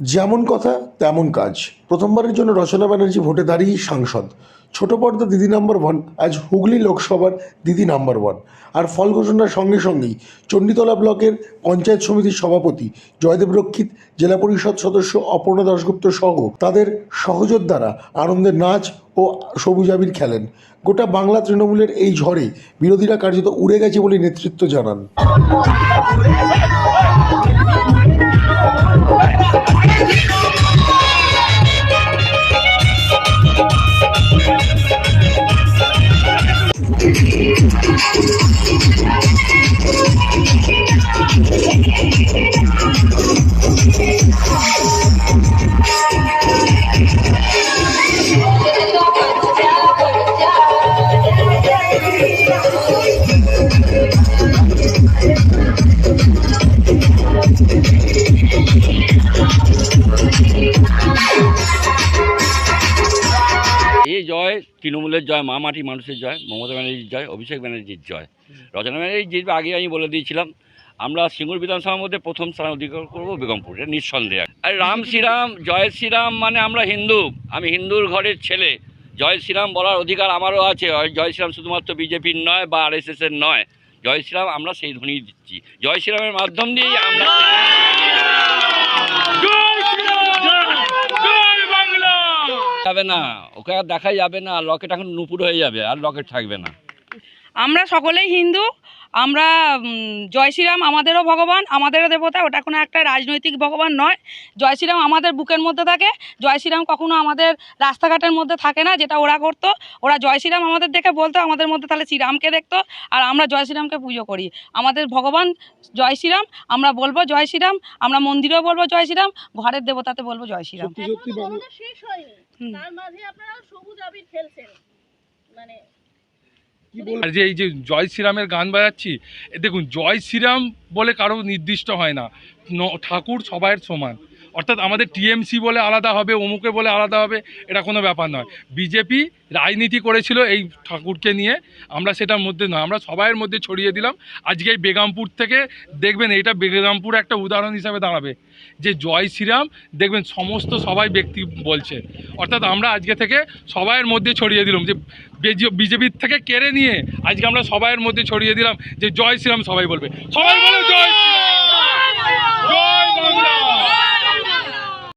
যেমন কথা, তেমন কাজ। প্রথমবারের জন্য রচনা ব্যানার্জি ভোটে দাঁড়িয়েই সাংসদ। ছোট পর্দা দিদি নাম্বার ওয়ান আজ হুগলি লোকসভার দিদি নাম্বার ওয়ান আর ফল ঘোষণার সঙ্গে সঙ্গেই চণ্ডীতলা ব্লকের পঞ্চায়েত সমিতির সভাপতি জয়দেব রক্ষিত, জেলা পরিষদ সদস্য অপর্ণা দাশগুপ্ত সহ তাদের সহযোদ্ধারা আনন্দের নাচ ও সবুজ আবির খেলেন। গোটা বাংলা তৃণমূলের এই ঝড়ে বিরোধীরা কার্যত উড়ে গেছে বলে নেতৃত্ব জানান। এই জয়, তৃণমূলের জয়, মা মাটি মানুষের জয়, মমতা ব্যানার্জির জয়, অভিষেক ব্যানার্জির জয়। রচনা ব্যানার্জি জিতবে আগে আমি বলে দিয়েছিলাম, আমরা সিঙ্গুর বিধানসভার মধ্যে প্রথম স্থান অধিকার করব বেগমপুর, এটা নিঃসন্দেহে। আর রাম শ্রীরাম, জয় শ্রীরাম মানে আমরা হিন্দু, আমি হিন্দুর ঘরের ছেলে। জয় শ্রীরাম বলার অধিকার আমারও আছে জয় শ্রীরাম শুধুমাত্র বিজেপির নয় বা আরএসএসের নয়। জয় শ্রীরাম, আমরা সেই ধ্বনি দিচ্ছি। জয় শ্রীরামের মাধ্যম দিয়েই আমরা যাবে না ওকে আর দেখা যাবে না লকেট এখন নুপুর হয়ে যাবে আর লকেট থাকবে না। আমরা সকলেই হিন্দু আমরা জয় শ্রীরাম আমাদেরও ভগবান আমাদেরও দেবতা ওটা কোনো একটা রাজনৈতিক ভগবান নয়। জয় শ্রীরাম আমাদের বুকের মধ্যে থাকে জয় শ্রীরাম কখনো আমাদের রাস্তাঘাটের মধ্যে থাকে না যেটা ওরা করতো। ওরা জয় শ্রীরাম আমাদের দেখে বলতো আমাদের মধ্যে তাহলে শ্রীরামকে দেখতো আর আমরা জয় শ্রীরামকে পুজো করি। আমাদের ভগবান জয় শ্রীরাম আমরা বলব জয় শ্রীরাম আমরা মন্দিরেও বলব জয় শ্রীরাম ঘরের দেবতাতে বলব জয় শ্রীরাম। শেষ হয়নি। তার মাঝে আপনারা সবুজ আবির খেলছেন। মানে আর যে এই যে জয় শ্রীরামের গান বাজাচ্ছি দেখুন জয় শ্রীরাম বলে কারও নির্দিষ্ট হয় না ঠাকুর সবাইয়ের সমান। অর্থাৎ আমাদের টিএমসি বলে আলাদা হবে, অমুকে বলে আলাদা হবে, এটা কোনো ব্যাপার নয়। বিজেপি রাজনীতি করেছিল এই ঠাকুরকে নিয়ে, আমরা সেটার মধ্যে নয়, আমরা সবাইয়ের মধ্যে ছড়িয়ে দিলাম। আজকে এই বেগামপুর থেকে দেখবেন এটা বেগামপুর একটা উদাহরণ হিসাবে দাঁড়াবে। যে জয় শ্রীরাম, দেখবেন সমস্ত সবাই ব্যক্তি বলছে। অর্থাৎ আমরা আজকে থেকে সবাইয়ের মধ্যে ছড়িয়ে দিলাম। যে বিজেপির থেকে কেড়ে নিয়ে আজকে আমরা সবাইয়ের মধ্যে ছড়িয়ে দিলাম যে জয় শ্রীরাম সবাই বলবে। সবাই বলো জয় শ্রীরাম। জয় বাংলা।